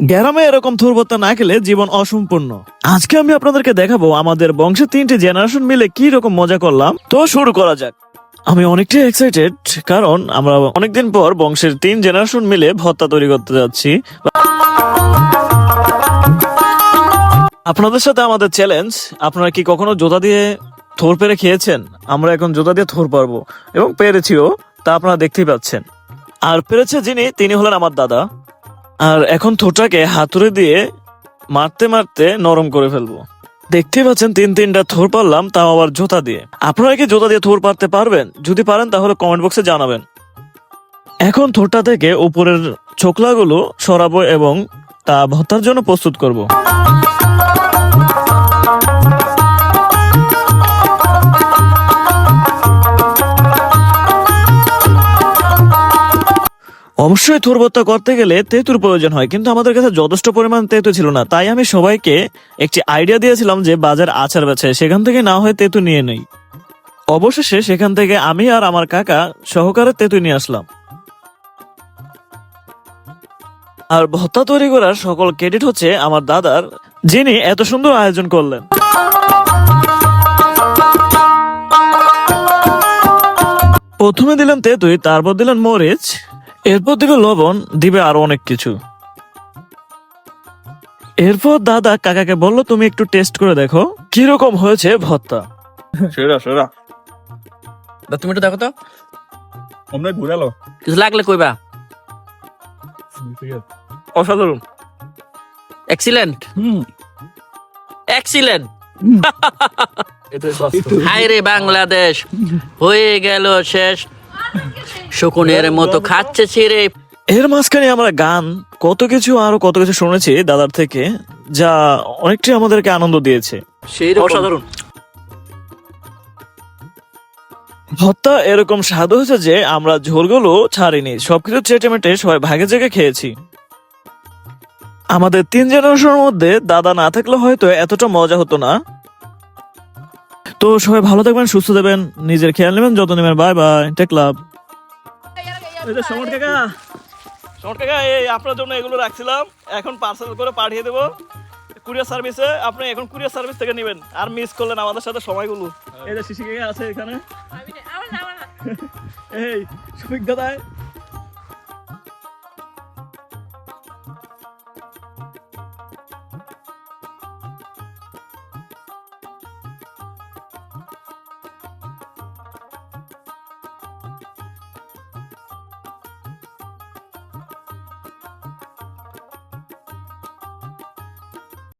গ্রামে এরকম থুরভত্তা না খেলে জীবন অসম্পূর্ণ। আজকে আমি আপনাদেরকে দেখাবো আমাদের বংশের তিনটি জেনারেশন মিলে কি রকম মজা করলাম। তো শুরু করা যাক। আমি অনেকটাই এক্সাইটেড কারণ আমরা অনেকদিন পর বংশের তিন জেনারেশন মিলে ভত্তা তৈরি করতে যাচ্ছি। আপনাদের সাথে আমাদের চ্যালেঞ্জ আপনারা কি কখনো জোতা দিয়ে থোর পেরে খেয়েছেন? আমরা এখন জোতা দিয়ে থোর পারব। এবং পেরেছিও তা আপনারা দেখতেই পাচ্ছেন। আর পেরেছে যিনি, তিনি হলেন আমার দাদা। আর এখন থোটাকে হাতুড়ে দিয়ে মারতে মারতে নরম করে ফেলব। দেখতে পাচ্ছেন তিন তিনটা থোর পারলাম, তাও আবার জোতা দিয়ে। আপনারা কি জোতা দিয়ে থোর পারতে পারবেন? যদি পারেন, তাহলে কমেন্ট বক্সে জানাবেন। এখন থোরটা থেকে উপরের ছোকলাগুলো সরাবো এবং তা ভত্তার জন্য প্রস্তুত করব। অবশ্যই থোর করতে গেলে তেঁতুর প্রয়োজন হয়, কিন্তু আমাদের কাছে যথেষ্ট পরিমাণ তেঁতু ছিল না। তাই আমি সবাইকে একটি আইডিয়া দিয়েছিলাম যে বাজার আচার বেছে সেখান থেকে না হয় তেঁতু নিয়ে নেই। অবশেষে সেখান থেকে আমি আর আমার কাকা সহকারে তেঁতু নিয়ে আসলাম। আর ভত্তা তৈরি করার সকল ক্রেডিট হচ্ছে আমার দাদার, যিনি এত সুন্দর আয়োজন করলেন। প্রথমে দিলেন তেঁতুই, তারপর দিলেন মরিচ এরপর দিবে লবণ দিবে আরও অনেক কিছু। এরপর দাদা কাকাকে বলল তুমি একটু টেস্ট করে দেখো কীরকম হয়েছে ভর্তা? সেরা সেরা। দা, তুমি একটু দেখো তো। আমরা ঘুরালো। কিছু লাগলে কইবা। অসাধারণ। এক্সিলেন্ট হুম। এক্সিলেন্ট হাই রে বাংলাদেশ হয়ে গেল শেষ। শকুনের মতো খাচ্ছে ছিঁড়ে। এর মাঝখানে আমরা গান কত কিছু আরও কত কিছু শুনেছি দাদার থেকে যা অনেকটাই আমাদেরকে আনন্দ দিয়েছে। সেই অসাধারণ। ভত্তা এরকম স্বাদ হয়েছে যে আমরা ঝোলগুলো ছাড়িনি সবকিছু চেটে মেটে সবাই ভাগে জেগে খেয়েছি। আমাদের তিন জেনারেশনের মধ্যে দাদা না থাকলে হয়তো এতটা মজা হতো না। তো সবাই ভালো থাকবেন সুস্থ থাকবেন নিজের খেয়াল নেবেন যত নেবেন bye bye take love. Samar কাকা। সমর কাকা এই আপনার জন্য এগুলো রাখছিলাম। এখন পার্সেল করে পাঠিয়ে দেবো। কুরিয়ার সার্ভিসে আপনি এখন কুরিয়ার সার্ভিস থেকে নেবেন। আর মিস করলেন আমাদের সাথে সময়গুলো। এই যে শিশি কাকা আছে এখানে। এই অভিজ্ঞতায় দাদা